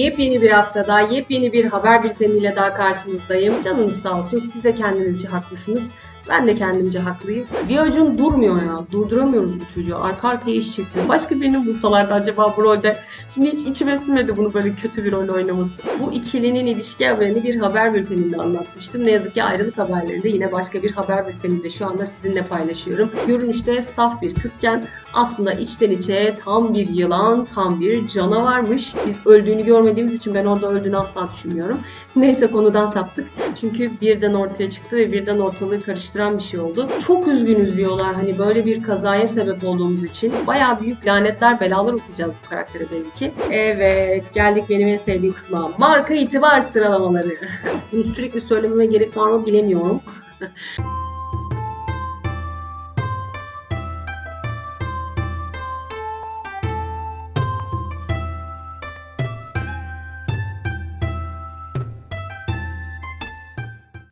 Yepyeni bir haftada, yepyeni bir haber bülteniyle daha karşınızdayım. Canınız sağ olsun, siz de kendinizce haklısınız. Ben de kendimce haklıyım. Viyacun durmuyor ya. Durduramıyoruz bu çocuğu. Arka arkaya iş çekiyor. Başka birini bulsalardı acaba bu rolde. Şimdi hiç içime sinmedi bunu böyle kötü bir rol oynaması. Bu ikilinin ilişki haberini bir haber bülteninde anlatmıştım. Ne yazık ki ayrılık haberlerini de yine başka bir haber bülteninde şu anda sizinle paylaşıyorum. Görünüşte saf bir kızken aslında içten içe tam bir yılan, tam bir canavarmış. Biz öldüğünü görmediğimiz için ben orada öldüğünü asla düşünmüyorum. Neyse konudan saptık. Çünkü birden ortaya çıktı ve birden ortalığı karıştıran bir şey oldu. Çok üzgünüz diyorlar hani böyle bir kazaya sebep olduğumuz için. Bayağı büyük lanetler, belalar okuyacağız bu karaktere belli ki. Evet, geldik benim en sevdiğim kısma. Marka itibar sıralamaları. Bunu sürekli söylememe gerek var mı bilemiyorum.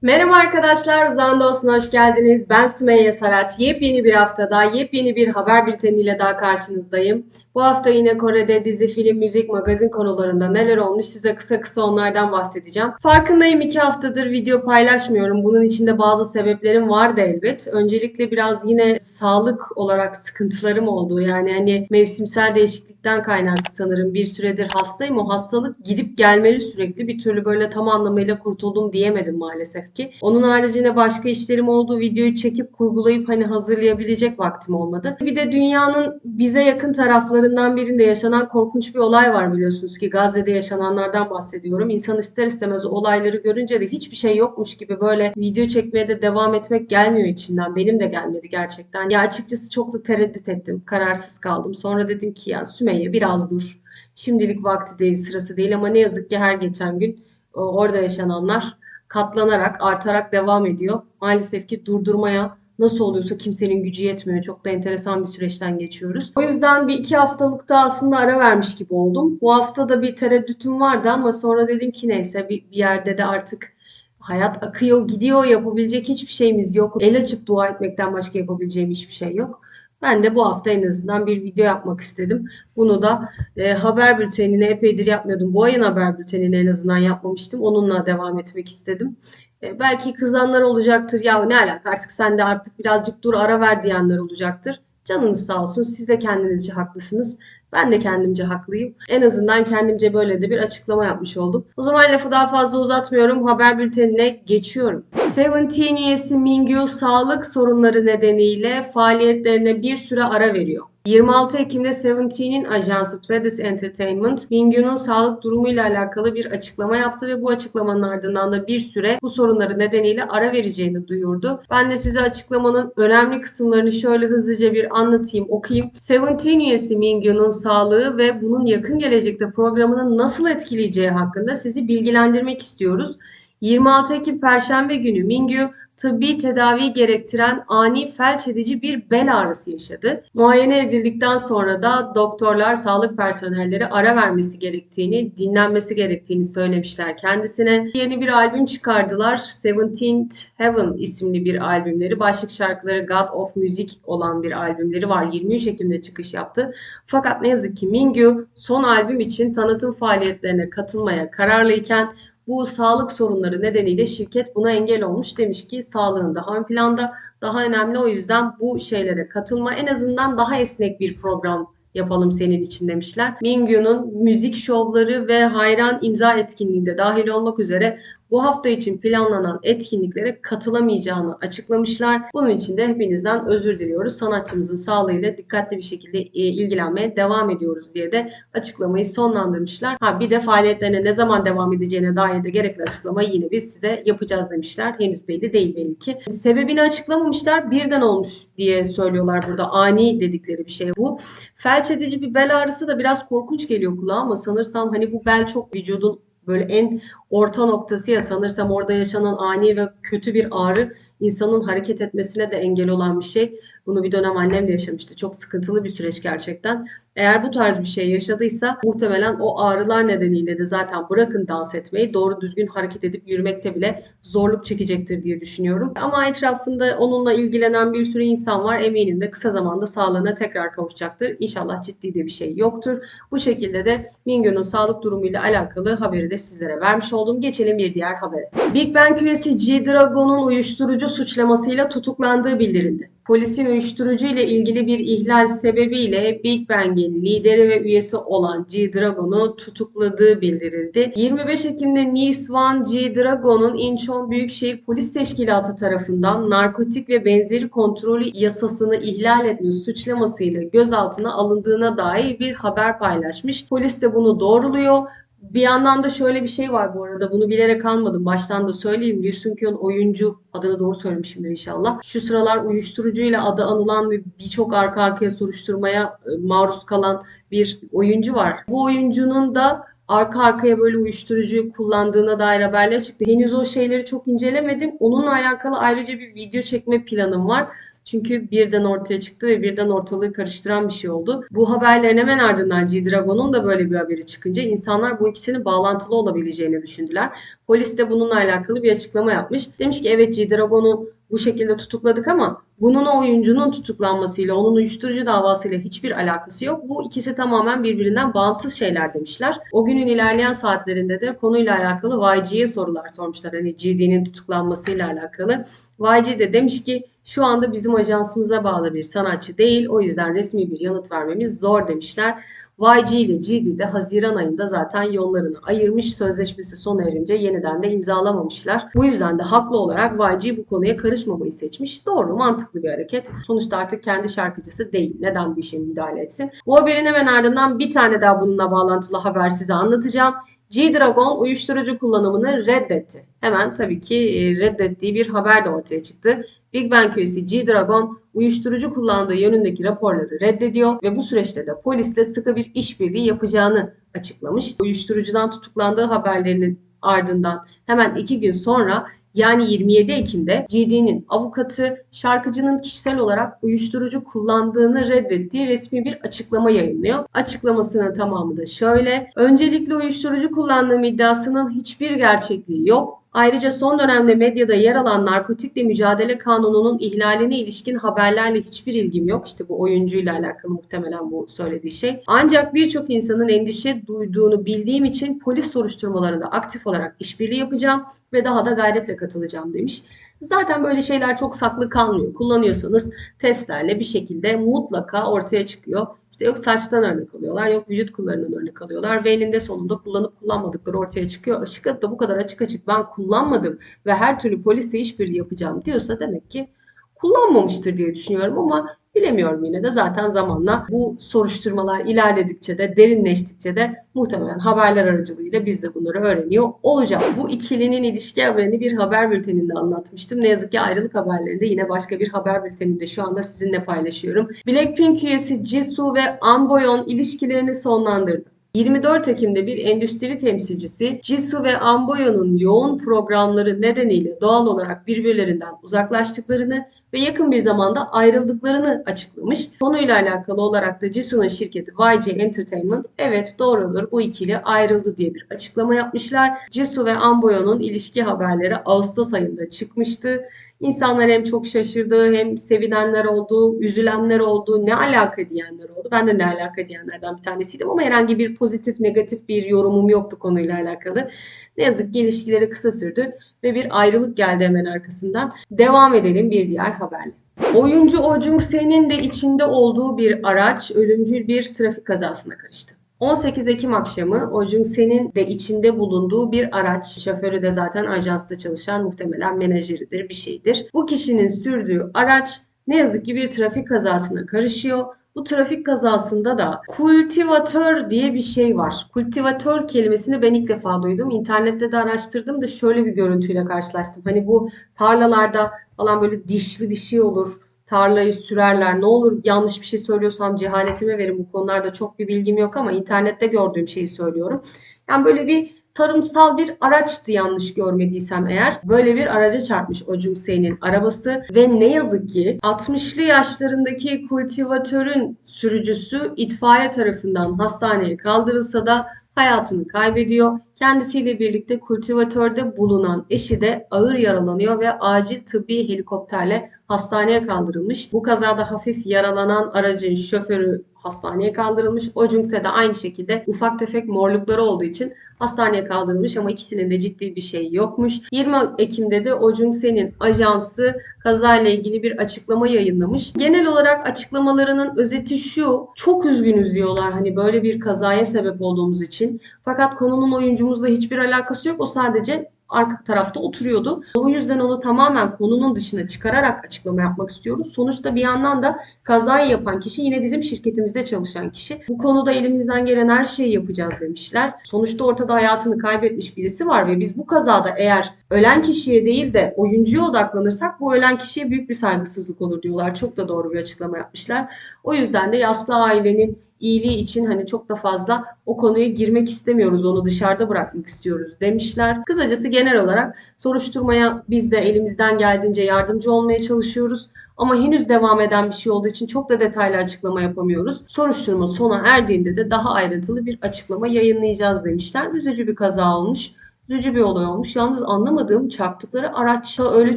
Merhaba arkadaşlar, Uzanda olsun hoş geldiniz. Ben Sümeyye Saraç. Yepyeni bir haftada, yepyeni bir haber bülteniyle daha karşınızdayım. Bu hafta yine Kore'de dizi, film, müzik, magazin konularında neler olmuş size kısa kısa onlardan bahsedeceğim. Farkındayım iki haftadır video paylaşmıyorum. Bunun içinde bazı sebeplerim vardı elbet. Öncelikle biraz yine sağlık olarak sıkıntılarım oldu. Yani hani mevsimsel değişiklikten kaynaklı sanırım. Bir süredir hastayım. O hastalık gidip gelmeli sürekli. Bir türlü böyle tam anlamıyla kurtuldum diyemedim maalesef ki. Onun haricinde başka işlerim olduğu videoyu çekip kurgulayıp hani hazırlayabilecek vaktim olmadı. Bir de dünyanın bize yakın taraflarından birinde yaşanan korkunç bir olay var biliyorsunuz ki Gazze'de yaşananlardan bahsediyorum. İnsan ister istemez olayları görünce de hiçbir şey yokmuş gibi böyle video çekmeye de devam etmek gelmiyor içinden. Benim de gelmedi gerçekten. Ya açıkçası çok da tereddüt ettim. Kararsız kaldım. Sonra dedim ki ya Sümeyye biraz dur. Şimdilik vakti değil, sırası değil ama ne yazık ki her geçen gün orada yaşananlar katlanarak, artarak devam ediyor. Maalesef ki durdurmaya nasıl oluyorsa kimsenin gücü yetmiyor. Çok da enteresan bir süreçten geçiyoruz. O yüzden bir iki haftalıkta aslında ara vermiş gibi oldum. Bu hafta da bir tereddütüm vardı ama sonra dedim ki neyse bir, bir yerde de artık hayat akıyor, gidiyor. Yapabilecek hiçbir şeyimiz yok. El açıp dua etmekten başka yapabileceğim hiçbir şey yok. Ben de bu hafta en azından bir video yapmak istedim. Bunu da e, haber bültenine epeydir yapmıyordum. Bu ayın haber bültenini en azından yapmamıştım. Onunla devam etmek istedim. E, belki kızanlar olacaktır. Ya ne alaka artık sen de artık birazcık dur ara ver diyenler olacaktır. Canınız sağ olsun. Siz de kendinizce haklısınız. Ben de kendimce haklıyım. En azından kendimce böyle de bir açıklama yapmış oldum. O zaman lafı daha fazla uzatmıyorum. Haber bültenine geçiyorum. Seventeen üyesi Mingyu sağlık sorunları nedeniyle faaliyetlerine bir süre ara veriyor. 26 Ekim'de Seventeen'in ajansı Pledis Entertainment, Mingyu'nun sağlık durumuyla alakalı bir açıklama yaptı ve bu açıklamanın ardından da bir süre bu sorunları nedeniyle ara vereceğini duyurdu. Ben de size açıklamanın önemli kısımlarını şöyle hızlıca bir anlatayım, okuyayım. Seventeen üyesi Mingyu'nun sağlığı ve bunun yakın gelecekte programını nasıl etkileyeceği hakkında sizi bilgilendirmek istiyoruz. 26 Ekim Perşembe günü Mingyu tıbbi tedavi gerektiren ani felç edici bir bel ağrısı yaşadı. Muayene edildikten sonra da doktorlar sağlık personelleri ara vermesi gerektiğini, dinlenmesi gerektiğini söylemişler kendisine. Yeni bir albüm çıkardılar. Seventeenth Heaven isimli bir albümleri. Başlık şarkıları God of Music olan bir albümleri var. 23 Ekim'de çıkış yaptı. Fakat ne yazık ki Mingyu son albüm için tanıtım faaliyetlerine katılmaya kararlıyken bu sağlık sorunları nedeniyle şirket buna engel olmuş. Demiş ki sağlığın daha ön planda daha önemli o yüzden bu şeylere katılma en azından daha esnek bir program yapalım senin için demişler. Mingyu'nun müzik şovları ve hayran imza etkinliğinde dahil olmak üzere bu hafta için planlanan etkinliklere katılamayacağını açıklamışlar. Bunun için de hepinizden özür diliyoruz. Sanatçımızın sağlığıyla dikkatli bir şekilde e, ilgilenmeye devam ediyoruz diye de açıklamayı sonlandırmışlar. Ha bir de faaliyetlerine ne zaman devam edeceğine dair de gerekli açıklamayı yine biz size yapacağız demişler. Henüz belli değil belli ki. Sebebini açıklamamışlar. Birden olmuş diye söylüyorlar burada. Ani dedikleri bir şey bu. Felç edici bir bel ağrısı da biraz korkunç geliyor kulağa ama sanırsam hani bu bel çok vücudun böyle en orta noktası ya sanırsam orada yaşanan ani ve kötü bir ağrı insanın hareket etmesine de engel olan bir şey. Bunu bir dönem annem de yaşamıştı. Çok sıkıntılı bir süreç gerçekten. Eğer bu tarz bir şey yaşadıysa muhtemelen o ağrılar nedeniyle de zaten bırakın dans etmeyi doğru düzgün hareket edip yürümekte bile zorluk çekecektir diye düşünüyorum. Ama etrafında onunla ilgilenen bir sürü insan var. Eminim de kısa zamanda sağlığına tekrar kavuşacaktır. İnşallah ciddi de bir şey yoktur. Bu şekilde de Mingö'nün sağlık durumuyla alakalı haberi de sizlere vermiş oldum. Geçelim bir diğer habere. Big Bang üyesi G-Dragon'un uyuşturucu suçlamasıyla tutuklandığı bildirildi. Polisin uyuşturucu ile ilgili bir ihlal sebebiyle Big Bang'in lideri ve üyesi olan G-Dragon'u tutukladığı bildirildi. 25 Ekim'de Nisvan G-Dragon'un Incheon Büyükşehir Polis Teşkilatı tarafından narkotik ve benzeri kontrolü yasasını ihlal etme suçlamasıyla gözaltına alındığına dair bir haber paylaşmış. Polis de bunu doğruluyor. Bir yandan da şöyle bir şey var bu arada. Bunu bilerek almadım. Baştan da söyleyeyim. Lee Sung oyuncu adını doğru söylemişimdir inşallah. Şu sıralar uyuşturucuyla adı anılan ve birçok arka arkaya soruşturmaya e, maruz kalan bir oyuncu var. Bu oyuncunun da arka arkaya böyle uyuşturucuyu kullandığına dair haberler çıktı. Henüz o şeyleri çok incelemedim. Onunla alakalı ayrıca bir video çekme planım var. Çünkü birden ortaya çıktı ve birden ortalığı karıştıran bir şey oldu. Bu haberlerin hemen ardından G-Dragon'un da böyle bir haberi çıkınca insanlar bu ikisinin bağlantılı olabileceğini düşündüler. Polis de bununla alakalı bir açıklama yapmış. Demiş ki evet G-Dragon'u bu şekilde tutukladık ama bunun oyuncunun tutuklanmasıyla, onun uyuşturucu davasıyla hiçbir alakası yok. Bu ikisi tamamen birbirinden bağımsız şeyler demişler. O günün ilerleyen saatlerinde de konuyla alakalı YG'ye sorular sormuşlar. Hani GD'nin tutuklanmasıyla alakalı. YG de demiş ki şu anda bizim ajansımıza bağlı bir sanatçı değil. O yüzden resmi bir yanıt vermemiz zor demişler. YG ile GD de Haziran ayında zaten yollarını ayırmış. Sözleşmesi sona erince yeniden de imzalamamışlar. Bu yüzden de haklı olarak YG bu konuya karışmamayı seçmiş. Doğru, mantıklı bir hareket. Sonuçta artık kendi şarkıcısı değil. Neden bu işe müdahale etsin? Bu haberin hemen ardından bir tane daha bununla bağlantılı haber size anlatacağım. G-Dragon uyuşturucu kullanımını reddetti. Hemen tabii ki e, reddettiği bir haber de ortaya çıktı. Big Bang üyesi G-Dragon uyuşturucu kullandığı yönündeki raporları reddediyor ve bu süreçte de polisle sıkı bir işbirliği yapacağını açıklamış. Uyuşturucudan tutuklandığı haberlerinin ardından hemen iki gün sonra yani 27 Ekim'de GD'nin avukatı şarkıcının kişisel olarak uyuşturucu kullandığını reddettiği resmi bir açıklama yayınlıyor. Açıklamasının tamamı da şöyle. Öncelikle uyuşturucu kullandığım iddiasının hiçbir gerçekliği yok. Ayrıca son dönemde medyada yer alan narkotikle mücadele kanununun ihlaline ilişkin haberlerle hiçbir ilgim yok. İşte bu oyuncuyla alakalı muhtemelen bu söylediği şey. Ancak birçok insanın endişe duyduğunu bildiğim için polis soruşturmalarında aktif olarak işbirliği yapacağım ve daha da gayretle katılacağım demiş. Zaten böyle şeyler çok saklı kalmıyor. Kullanıyorsanız testlerle bir şekilde mutlaka ortaya çıkıyor. İşte yok saçtan örnek alıyorlar, yok vücut kullarından örnek alıyorlar ve elinde sonunda kullanıp kullanmadıkları ortaya çıkıyor. Açık da bu kadar açık açık ben kullanmadım ve her türlü polisle işbirliği yapacağım diyorsa demek ki kullanmamıştır diye düşünüyorum ama bilemiyorum yine de zaten zamanla bu soruşturmalar ilerledikçe de derinleştikçe de muhtemelen haberler aracılığıyla biz de bunları öğreniyor olacağız. Bu ikilinin ilişki haberini bir haber bülteninde anlatmıştım. Ne yazık ki ayrılık haberlerini de yine başka bir haber bülteninde şu anda sizinle paylaşıyorum. Blackpink üyesi Jisoo ve Amboyon ilişkilerini sonlandırdı. 24 Ekim'de bir endüstri temsilcisi Jisoo ve Amboyo'nun yoğun programları nedeniyle doğal olarak birbirlerinden uzaklaştıklarını ve yakın bir zamanda ayrıldıklarını açıklamış. Konuyla alakalı olarak da Jisoo'nun şirketi YG Entertainment evet doğrudur bu ikili ayrıldı diye bir açıklama yapmışlar. Jisoo ve Amboyo'nun ilişki haberleri Ağustos ayında çıkmıştı. İnsanlar hem çok şaşırdı hem sevinenler oldu, üzülenler oldu, ne alaka diyenler oldu. Ben de ne alaka diyenlerden bir tanesiydim ama herhangi bir pozitif negatif bir yorumum yoktu konuyla alakalı. Ne yazık ki ilişkileri kısa sürdü ve bir ayrılık geldi hemen arkasından. Devam edelim bir diğer haberle. Oyuncu Oh Jung-se'nin de içinde olduğu bir araç ölümcül bir trafik kazasına karıştı. 18 Ekim akşamı Oh Jung-se'nin de içinde bulunduğu bir araç, şoförü de zaten ajansta çalışan muhtemelen menajeridir bir şeydir. Bu kişinin sürdüğü araç ne yazık ki bir trafik kazasına karışıyor. Bu trafik kazasında da kultivatör diye bir şey var. Kultivatör kelimesini ben ilk defa duydum. İnternette de araştırdım da şöyle bir görüntüyle karşılaştım. Hani bu tarlalarda falan böyle dişli bir şey olur. Tarlayı sürerler. Ne olur yanlış bir şey söylüyorsam cehaletime verin. Bu konularda çok bir bilgim yok ama internette gördüğüm şeyi söylüyorum. Yani böyle bir tarımsal bir araçtı yanlış görmediysem eğer. Böyle bir araca çarpmış O Jung Se'nin arabası ve ne yazık ki 60'lı yaşlarındaki kultivatörün sürücüsü itfaiye tarafından hastaneye kaldırılsa da hayatını kaybediyor. Kendisiyle birlikte kultivatörde bulunan eşi de ağır yaralanıyor ve acil tıbbi helikopterle hastaneye kaldırılmış. Bu kazada hafif yaralanan aracın şoförü hastaneye kaldırılmış. O Jungse de aynı şekilde ufak tefek morlukları olduğu için hastaneye kaldırılmış ama ikisinin de ciddi bir şey yokmuş. 20 Ekim'de de O Jungse'nin ajansı kazayla ilgili bir açıklama yayınlamış. Genel olarak açıklamalarının özeti şu. Çok üzgünüz diyorlar hani böyle bir kazaya sebep olduğumuz için. Fakat konunun oyuncumuzla hiçbir alakası yok. O sadece arka tarafta oturuyordu. O yüzden onu tamamen konunun dışına çıkararak açıklama yapmak istiyoruz. Sonuçta bir yandan da kazayı yapan kişi yine bizim şirketimizde çalışan kişi. Bu konuda elimizden gelen her şeyi yapacağız demişler. Sonuçta ortada hayatını kaybetmiş birisi var ve biz bu kazada eğer ölen kişiye değil de oyuncuya odaklanırsak bu ölen kişiye büyük bir saygısızlık olur diyorlar. Çok da doğru bir açıklama yapmışlar. O yüzden de yaslı ailenin iyiliği için hani çok da fazla o konuya girmek istemiyoruz. Onu dışarıda bırakmak istiyoruz demişler. Kısacası genel olarak soruşturmaya biz de elimizden geldiğince yardımcı olmaya çalışıyoruz. Ama henüz devam eden bir şey olduğu için çok da detaylı açıklama yapamıyoruz. Soruşturma sona erdiğinde de daha ayrıntılı bir açıklama yayınlayacağız demişler. Üzücü bir kaza olmuş. Üzücü bir olay olmuş. Yalnız anlamadığım çarptıkları araç da öyle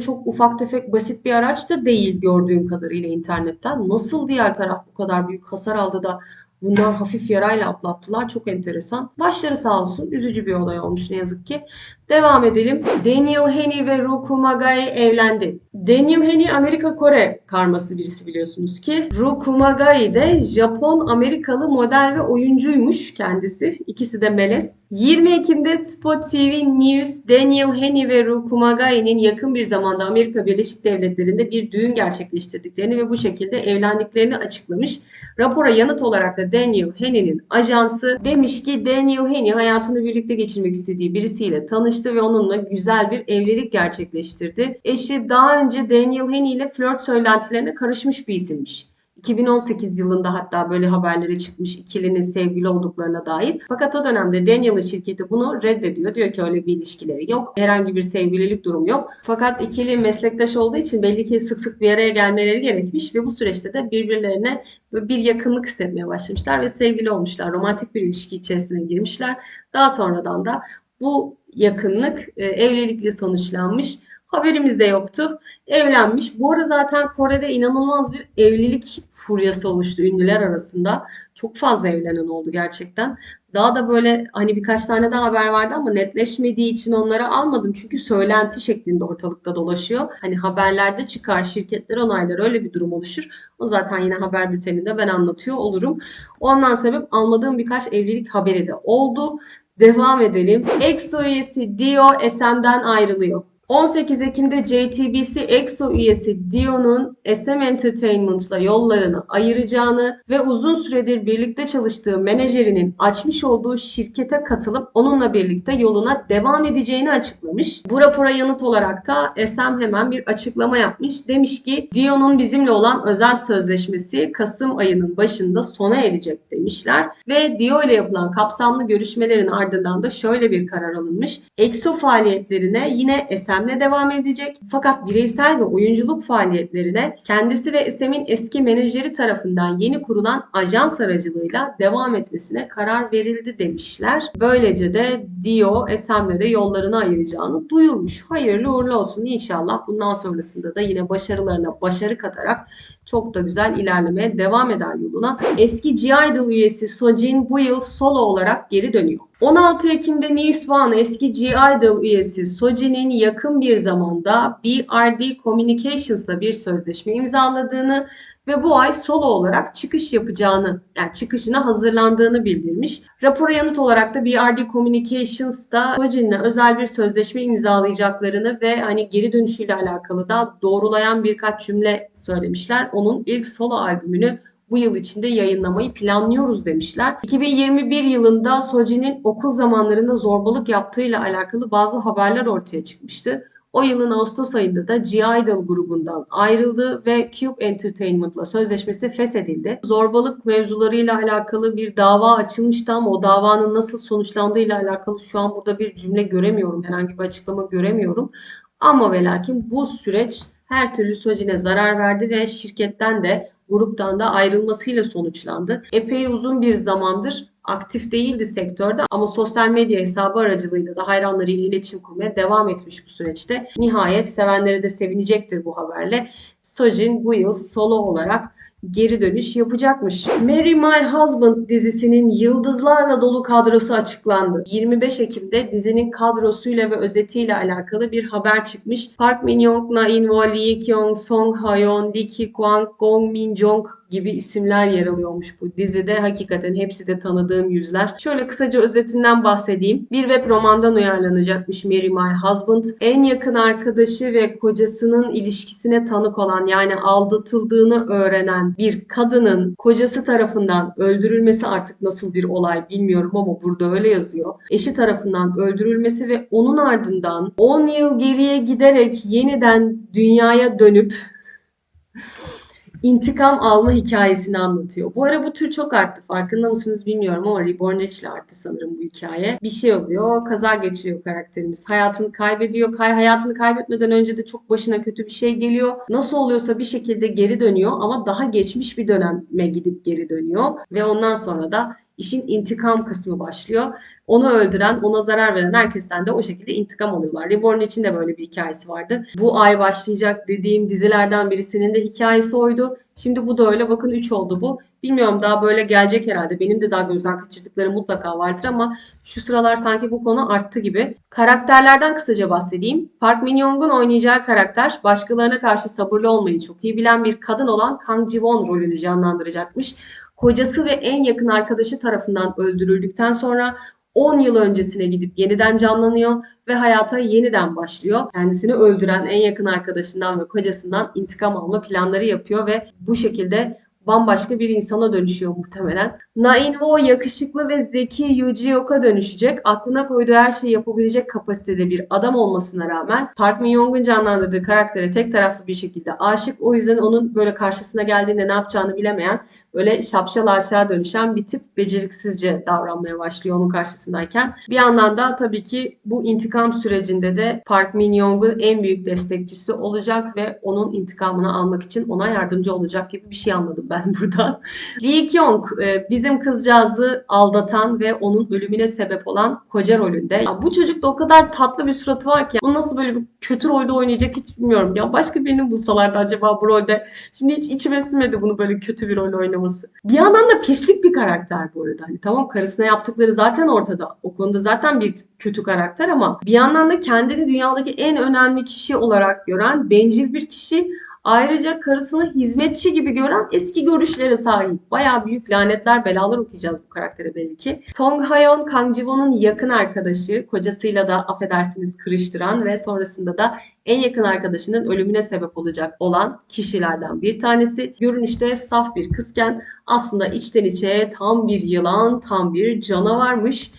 çok ufak tefek basit bir araç da değil gördüğüm kadarıyla internetten. Nasıl diğer taraf bu kadar büyük hasar aldı da Bunlar hafif yarayla atlattılar. Çok enteresan. Başları sağ olsun. Üzücü bir olay olmuş ne yazık ki. Devam edelim. Daniel Henney ve Ruku Magai evlendi. Daniel Henney Amerika-Kore karması birisi biliyorsunuz ki. Ruku Magai de Japon-Amerikalı model ve oyuncuymuş kendisi. İkisi de melez. 20 Ekim'de Spot TV News Daniel Henney ve Ruku Magai'nin yakın bir zamanda Amerika Birleşik Devletleri'nde bir düğün gerçekleştirdiklerini ve bu şekilde evlendiklerini açıklamış. Rapora yanıt olarak da Daniel Henney'nin ajansı demiş ki Daniel Henney hayatını birlikte geçirmek istediği birisiyle tanıştı ve onunla güzel bir evlilik gerçekleştirdi. Eşi daha önce Daniel Henney ile flört söylentilerine karışmış bir isimmiş. 2018 yılında hatta böyle haberlere çıkmış ikilinin sevgili olduklarına dair. Fakat o dönemde Daniel'ın şirketi bunu reddediyor. Diyor ki öyle bir ilişkileri yok. Herhangi bir sevgililik durumu yok. Fakat ikili meslektaş olduğu için belli ki sık sık bir araya gelmeleri gerekmiş ve bu süreçte de birbirlerine bir yakınlık hissetmeye başlamışlar ve sevgili olmuşlar. Romantik bir ilişki içerisine girmişler. Daha sonradan da bu yakınlık e, evlilikle sonuçlanmış. Haberimiz de yoktu. Evlenmiş. Bu arada zaten Kore'de inanılmaz bir evlilik furyası oluştu ünlüler arasında. Çok fazla evlenen oldu gerçekten. Daha da böyle hani birkaç tane daha haber vardı ama netleşmediği için onları almadım. Çünkü söylenti şeklinde ortalıkta dolaşıyor. Hani haberlerde çıkar, şirketler onaylar öyle bir durum oluşur. O zaten yine haber bülteninde ben anlatıyor olurum. Ondan sebep almadığım birkaç evlilik haberi de oldu. Devam edelim. EXO üyesi Dio SM'den ayrılıyor. 18 Ekim'de JTBC EXO üyesi Dio'nun SM Entertainment'la yollarını ayıracağını ve uzun süredir birlikte çalıştığı menajerinin açmış olduğu şirkete katılıp onunla birlikte yoluna devam edeceğini açıklamış. Bu rapora yanıt olarak da SM hemen bir açıklama yapmış. Demiş ki Dio'nun bizimle olan özel sözleşmesi Kasım ayının başında sona erecek demişler ve Dio ile yapılan kapsamlı görüşmelerin ardından da şöyle bir karar alınmış. EXO faaliyetlerine yine SM SM'le devam edecek. Fakat bireysel ve oyunculuk faaliyetlerine kendisi ve SM'in eski menajeri tarafından yeni kurulan ajans aracılığıyla devam etmesine karar verildi demişler. Böylece de Dio SM'le de yollarını ayıracağını duyurmuş. Hayırlı uğurlu olsun inşallah. Bundan sonrasında da yine başarılarına başarı katarak çok da güzel ilerlemeye devam eder yoluna. Eski G-Idol üyesi Sojin bu yıl solo olarak geri dönüyor. 16 Ekim'de News One eski G-Idol üyesi Sojin'in yakın bir zamanda BRD Communications'la bir sözleşme imzaladığını ve bu ay solo olarak çıkış yapacağını, yani çıkışına hazırlandığını bildirmiş. Rapora yanıt olarak da BRD Communications'da Sojin'le özel bir sözleşme imzalayacaklarını ve hani geri dönüşüyle alakalı da doğrulayan birkaç cümle söylemişler. Onun ilk solo albümünü bu yıl içinde yayınlamayı planlıyoruz demişler. 2021 yılında Soji'nin okul zamanlarında zorbalık yaptığıyla alakalı bazı haberler ortaya çıkmıştı. O yılın Ağustos ayında da G-Idol grubundan ayrıldı ve Cube Entertainment'la sözleşmesi feshedildi. Zorbalık mevzularıyla alakalı bir dava açılmıştı ama o davanın nasıl sonuçlandığıyla alakalı şu an burada bir cümle göremiyorum. Herhangi bir açıklama göremiyorum. Ama ve lakin bu süreç her türlü Sojin'e zarar verdi ve şirketten de gruptan da ayrılmasıyla sonuçlandı. Epey uzun bir zamandır aktif değildi sektörde ama sosyal medya hesabı aracılığıyla da hayranlarıyla iletişim kurmaya devam etmiş bu süreçte. Nihayet sevenleri de sevinecektir bu haberle. Sojin bu yıl solo olarak geri dönüş yapacakmış. Marry My Husband dizisinin yıldızlarla dolu kadrosu açıklandı. 25 Ekim'de dizinin kadrosuyla ve özetiyle alakalı bir haber çıkmış. Park Min Young, Na In Woo, Lee Kyung, Song Ha-yeon, Lee Ki Kwang, Gong Min Jong gibi isimler yer alıyormuş bu dizide. Hakikaten hepsi de tanıdığım yüzler. Şöyle kısaca özetinden bahsedeyim. Bir web romandan uyarlanacakmış Marry My Husband. En yakın arkadaşı ve kocasının ilişkisine tanık olan yani aldatıldığını öğrenen bir kadının kocası tarafından öldürülmesi artık nasıl bir olay bilmiyorum ama burada öyle yazıyor. Eşi tarafından öldürülmesi ve onun ardından 10 yıl geriye giderek yeniden dünyaya dönüp intikam alma hikayesini anlatıyor. Bu ara bu tür çok arttı. Farkında mısınız bilmiyorum ama Reborn ile arttı sanırım bu hikaye. Bir şey oluyor, kaza geçiriyor karakterimiz. Hayatını kaybediyor. Kay hayatını kaybetmeden önce de çok başına kötü bir şey geliyor. Nasıl oluyorsa bir şekilde geri dönüyor ama daha geçmiş bir döneme gidip geri dönüyor. Ve ondan sonra da işin intikam kısmı başlıyor. Onu öldüren, ona zarar veren herkesten de o şekilde intikam alıyorlar. Reborn için de böyle bir hikayesi vardı. Bu ay başlayacak dediğim dizilerden birisinin de hikayesi oydu. Şimdi bu da öyle. Bakın 3 oldu bu. Bilmiyorum daha böyle gelecek herhalde. Benim de daha gözden kaçırdıklarım mutlaka vardır ama şu sıralar sanki bu konu arttı gibi. Karakterlerden kısaca bahsedeyim. Park Min Young'un oynayacağı karakter başkalarına karşı sabırlı olmayı çok iyi bilen bir kadın olan Kang Ji-won rolünü canlandıracakmış. Kocası ve en yakın arkadaşı tarafından öldürüldükten sonra 10 yıl öncesine gidip yeniden canlanıyor ve hayata yeniden başlıyor. Kendisini öldüren en yakın arkadaşından ve kocasından intikam alma planları yapıyor ve bu şekilde bambaşka bir insana dönüşüyor muhtemelen. Na-in-woo yakışıklı ve zeki Yoo Ji-yook'a dönüşecek. Aklına koyduğu her şeyi yapabilecek kapasitede bir adam olmasına rağmen Park Min Young'un canlandırdığı karaktere tek taraflı bir şekilde aşık. O yüzden onun böyle karşısına geldiğinde ne yapacağını bilemeyen, böyle şapşal aşağı dönüşen bir tip beceriksizce davranmaya başlıyor onun karşısındayken. Bir yandan da tabii ki bu intikam sürecinde de Park Min Young'un en büyük destekçisi olacak ve onun intikamını almak için ona yardımcı olacak gibi bir şey anladım ben buradan. Lee Kyung e, bizim kızcağızı aldatan ve onun ölümüne sebep olan koca rolünde. Ya bu çocukta o kadar tatlı bir suratı var ki. Bu nasıl böyle bir kötü rolde oynayacak hiç bilmiyorum. Ya başka birini bulsalardı acaba bu rolde. Şimdi hiç içime sinmedi bunu böyle kötü bir rol oynaması. Bir yandan da pislik bir karakter bu arada. Hani tamam karısına yaptıkları zaten ortada. O konuda zaten bir kötü karakter ama bir yandan da kendini dünyadaki en önemli kişi olarak gören bencil bir kişi Ayrıca karısını hizmetçi gibi gören eski görüşlere sahip. Bayağı büyük lanetler, belalar okuyacağız bu karaktere belki. Song Ha-yeon, Kang Ji-won'un yakın arkadaşı, kocasıyla da affedersiniz kırıştıran ve sonrasında da en yakın arkadaşının ölümüne sebep olacak olan kişilerden bir tanesi. Görünüşte saf bir kızken aslında içten içe tam bir yılan, tam bir canavarmış.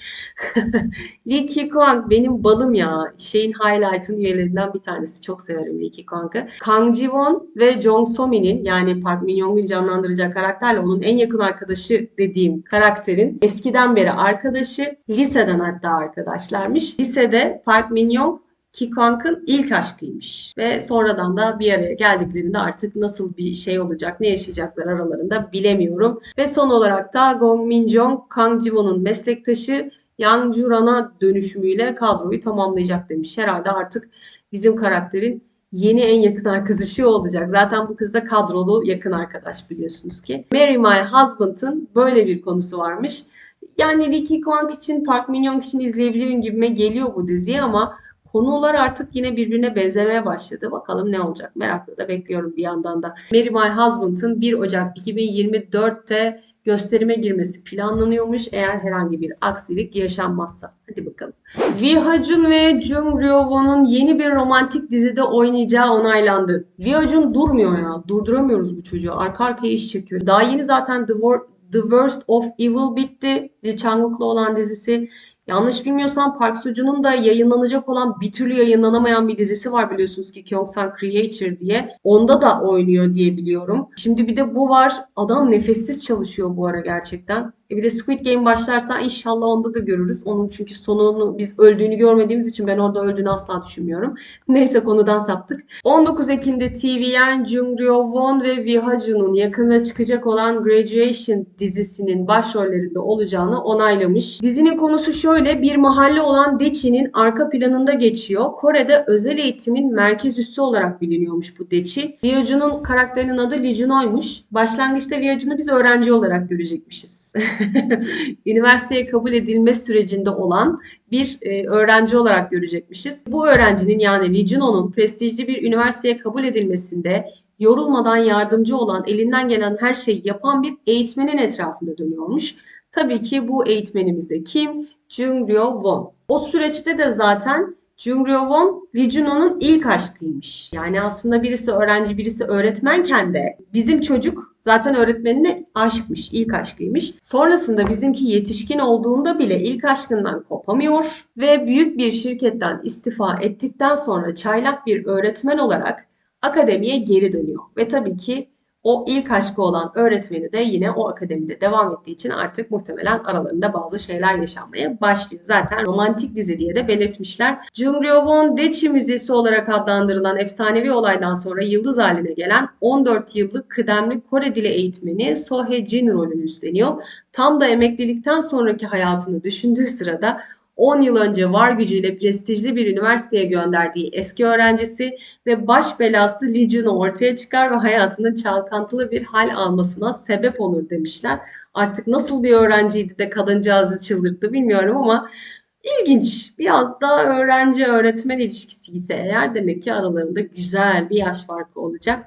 Lee Ki Kwang benim balım ya. Şeyin Highlight'ın üyelerinden bir tanesi. Çok severim Lee Ki Kwang'ı. Kang Ji-won ve Jong So-min'in yani Park Min Young'un canlandıracağı karakterle onun en yakın arkadaşı dediğim karakterin eskiden beri arkadaşı. Liseden hatta arkadaşlarmış. Lisede Park Min Young Ki Kwang'ın ilk aşkıymış. Ve sonradan da bir araya geldiklerinde artık nasıl bir şey olacak, ne yaşayacaklar aralarında bilemiyorum. Ve son olarak da Gong Min Jong, Kang Ji-won'un meslektaşı Yang Juran'a dönüşümüyle kadroyu tamamlayacak demiş. Herhalde artık bizim karakterin yeni en yakın arkadaşı olacak. Zaten bu kız da kadrolu yakın arkadaş biliyorsunuz ki. Marry My Husband'ın böyle bir konusu varmış. Yani Ki Kwang için, Park Min Young için izleyebilirim gibime geliyor bu diziyi ama konular artık yine birbirine benzemeye başladı. Bakalım ne olacak? Merakla da bekliyorum bir yandan da. Marry My Husband'ın 1 Ocak 2024'te gösterime girmesi planlanıyormuş eğer herhangi bir aksilik yaşanmazsa. Hadi bakalım. Lee Ha-jun ve Jung Ryo-won'un yeni bir romantik dizide oynayacağı onaylandı. Lee Ha-jun durmuyor ya. Durduramıyoruz bu çocuğu. Arka arkaya iş çekiyor. Daha yeni zaten The, Wor- The Worst of Evil bitti. Ji Chang-wook'la olan dizisi. Yanlış bilmiyorsam Park Seo-joon'un da yayınlanacak olan bir türlü yayınlanamayan bir dizisi var biliyorsunuz ki Kyungsan Creature diye. Onda da oynuyor diye biliyorum. Şimdi bir de bu var. Adam nefessiz çalışıyor bu ara gerçekten. E bir de Squid Game başlarsa inşallah onda da görürüz. Onun çünkü sonunu biz öldüğünü görmediğimiz için ben orada öldüğünü asla düşünmüyorum. Neyse konudan saptık. 19 Ekim'de TVN Jung Ryo Won ve Wi Ha-jun'un yakında çıkacak olan Graduation dizisinin başrollerinde olacağını onaylamış. Dizinin konusu şöyle bir mahalle olan Dechi'nin arka planında geçiyor. Kore'de özel eğitimin merkez üssü olarak biliniyormuş bu Dechi. Wi Ha-jun'un karakterinin adı Lee Juno'ymuş. Başlangıçta Wi Ha-jun'u biz öğrenci olarak görecekmişiz. Üniversiteye kabul edilme sürecinde olan bir e, öğrenci olarak görecekmişiz. Bu öğrencinin yani Lee Juno'nun prestijli bir üniversiteye kabul edilmesinde yorulmadan yardımcı olan, elinden gelen her şeyi yapan bir eğitmenin etrafında dönüyormuş. Tabii ki bu eğitmenimiz de kim? Jung Ryo Won. O süreçte de zaten Jung Ryo Won, Lee Juno'nun ilk aşkıymış. Yani aslında birisi öğrenci, birisi öğretmenken de bizim çocuk zaten öğretmenine aşıkmış, ilk aşkıymış. Sonrasında bizimki yetişkin olduğunda bile ilk aşkından kopamıyor ve büyük bir şirketten istifa ettikten sonra çaylak bir öğretmen olarak akademiye geri dönüyor. Ve tabii ki o ilk aşkı olan öğretmeni de yine o akademide devam ettiği için artık muhtemelen aralarında bazı şeyler yaşanmaya başlıyor. Zaten romantik dizi diye de belirtmişler. Jung Ryo Won Dechi Müzesi olarak adlandırılan efsanevi olaydan sonra yıldız haline gelen 14 yıllık kıdemli Kore dili eğitmeni So Hye Jin rolünü üstleniyor. Tam da emeklilikten sonraki hayatını düşündüğü sırada 10 yıl önce var gücüyle prestijli bir üniversiteye gönderdiği eski öğrencisi ve baş belası Lee ortaya çıkar ve hayatının çalkantılı bir hal almasına sebep olur demişler. Artık nasıl bir öğrenciydi de kadıncağızı çıldırttı bilmiyorum ama ilginç. Biraz daha öğrenci öğretmen ilişkisi ise eğer demek ki aralarında güzel bir yaş farkı olacak.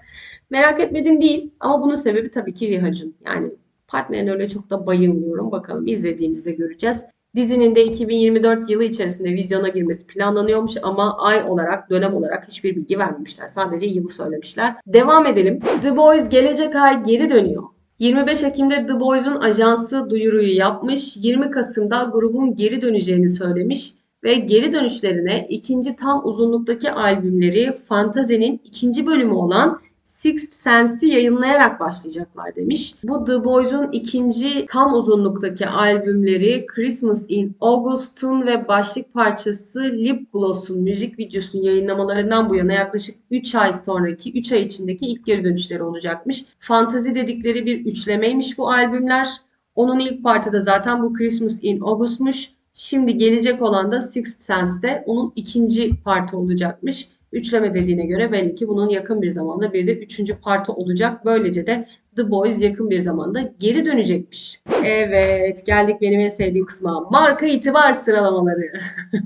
Merak etmedim değil ama bunun sebebi tabii ki Vihacun. Yani partnerine öyle çok da bayılmıyorum. Bakalım izlediğimizde göreceğiz. Dizinin de 2024 yılı içerisinde vizyona girmesi planlanıyormuş ama ay olarak, dönem olarak hiçbir bilgi vermemişler. Sadece yılı söylemişler. Devam edelim. The Boys gelecek ay geri dönüyor. 25 Ekim'de The Boys'un ajansı duyuruyu yapmış. 20 Kasım'da grubun geri döneceğini söylemiş ve geri dönüşlerine ikinci tam uzunluktaki albümleri Fantasy'nin ikinci bölümü olan Sixth Sense'i yayınlayarak başlayacaklar demiş. Bu The Boys'un ikinci tam uzunluktaki albümleri Christmas in August'un ve başlık parçası Lip Gloss'un müzik videosunun yayınlamalarından bu yana yaklaşık 3 ay sonraki 3 ay içindeki ilk geri dönüşleri olacakmış. Fantazi dedikleri bir üçlemeymiş bu albümler. Onun ilk partı da zaten bu Christmas in August'muş. Şimdi gelecek olan da Sixth Sense'de onun ikinci parti olacakmış. Üçleme dediğine göre belli ki bunun yakın bir zamanda bir de üçüncü parti olacak. Böylece de The Boys yakın bir zamanda geri dönecekmiş. Evet geldik benim en sevdiğim kısma. Marka itibar sıralamaları.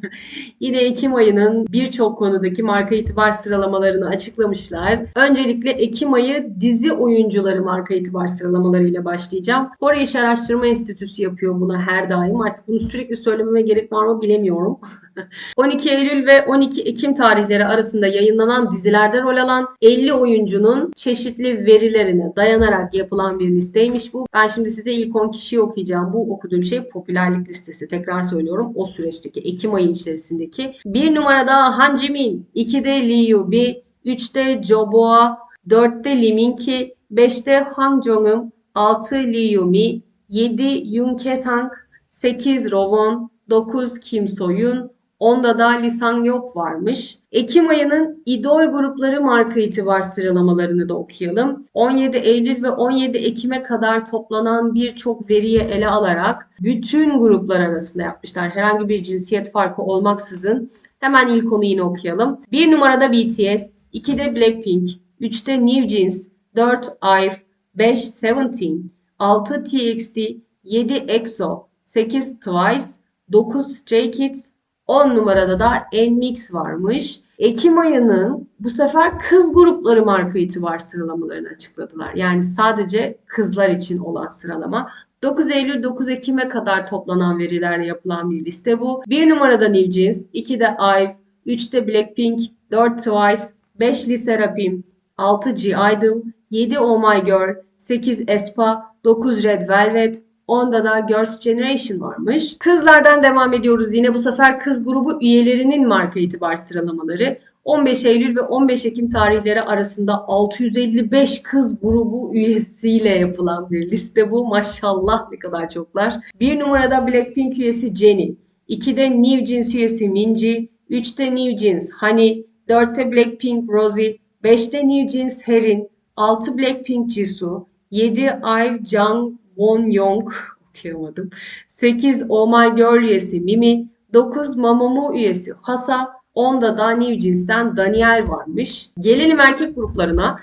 Yine Ekim ayının birçok konudaki marka itibar sıralamalarını açıklamışlar. Öncelikle Ekim ayı dizi oyuncuları marka itibar sıralamalarıyla başlayacağım. Kore İş Araştırma Enstitüsü yapıyor bunu her daim. Artık bunu sürekli söylememe gerek var mı bilemiyorum. 12 Eylül ve 12 Ekim tarihleri arasında yayınlanan dizilerde rol alan 50 oyuncunun çeşitli verilerine dayanarak yapılan bir listeymiş bu. Ben şimdi size ilk 10 kişiyi okuyacağım. Bu okuduğum şey popülerlik listesi. Tekrar söylüyorum o süreçteki Ekim ayı içerisindeki. Bir numarada Han Jimin, 2'de Lee Yubi, 3'te Jo Boa, 4'te Lee Min Ki, 5'te Hang Jong-eun, 6 Lee Yumi, 7 Yoon Kye-sang, 8 Rovon, 9 Kim So-yoon, Onda da Lee Sang-yok varmış. Ekim ayının idol grupları marka itibar sıralamalarını da okuyalım. 17 Eylül ve 17 Ekim'e kadar toplanan birçok veriye ele alarak bütün gruplar arasında yapmışlar. Herhangi bir cinsiyet farkı olmaksızın. Hemen ilk onu yine okuyalım. 1 numarada BTS, 2'de Blackpink, 3'te New Jeans, 4 IVE, 5 Seventeen, 6 TXT, 7 EXO, 8 Twice, 9 Stray Kids, 10 numarada da NMIX varmış. Ekim ayının bu sefer kız grupları marka itibar sıralamalarını açıkladılar. Yani sadece kızlar için olan sıralama. 9 Eylül 9 Ekim'e kadar toplanan verilerle yapılan bir liste bu. 1 numarada New Jeans, 2'de IVE, 3'te Blackpink, 4 Twice, 5 Lisa Rapim, 6 G Idol, 7 Oh My Girl, 8 aespa, 9 Red Velvet, Onda da Girls' Generation varmış. Kızlardan devam ediyoruz. Yine bu sefer kız grubu üyelerinin marka itibar sıralamaları. 15 Eylül ve 15 Ekim tarihleri arasında 655 kız grubu üyesiyle yapılan bir liste bu. Maşallah ne kadar çoklar. Bir numarada Blackpink üyesi Jennie. 2'de New Jeans üyesi Minji. 3'te New Jeans Honey. 4'te Blackpink Rosie. 5'te New Jeans Herin. 6 Blackpink Jisoo. 7 IVE Jang Won Young. Okuyamadım. 8 Oh My Girl üyesi Mimi. 9 Mamamoo üyesi Hasa. 10'da da New Jeans'ten Daniel varmış. Gelelim erkek gruplarına.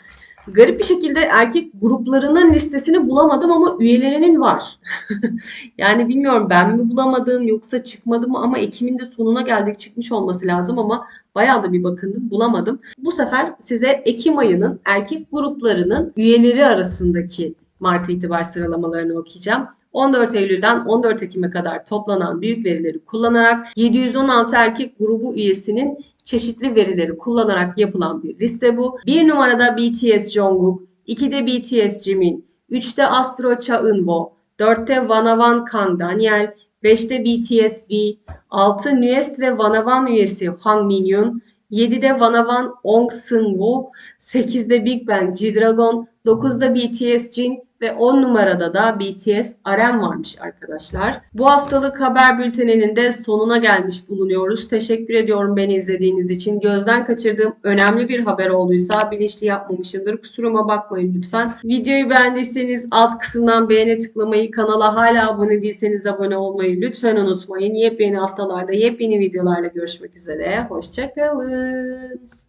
Garip bir şekilde erkek gruplarının listesini bulamadım ama üyelerinin var. yani bilmiyorum ben mi bulamadım yoksa çıkmadı mı ama Ekim'in de sonuna geldik çıkmış olması lazım ama bayağı da bir bakındım bulamadım. Bu sefer size Ekim ayının erkek gruplarının üyeleri arasındaki marka itibar sıralamalarını okuyacağım. 14 Eylül'den 14 Ekim'e kadar toplanan büyük verileri kullanarak 716 erkek grubu üyesinin çeşitli verileri kullanarak yapılan bir liste bu. Bir numarada BTS Jungkook, 2'de BTS Jimin, 3'te Astro Cha Eunbo, 4'te Vanavan Kang Daniel, 5'te BTS V, 6 Nuest ve Vanavan üyesi Hwang Minhyun, 7'de Vanavan Ong Seung-woo, 8'de Big Bang G-Dragon, 9'da BTS Jin ve 10 numarada da BTS RM varmış arkadaşlar. Bu haftalık haber bülteninin de sonuna gelmiş bulunuyoruz. Teşekkür ediyorum beni izlediğiniz için. Gözden kaçırdığım önemli bir haber olduysa bilinçli yapmamışımdır. Kusuruma bakmayın lütfen. Videoyu beğendiyseniz alt kısımdan beğene tıklamayı, kanala hala abone değilseniz abone olmayı lütfen unutmayın. Yepyeni haftalarda yepyeni videolarla görüşmek üzere. Hoşçakalın.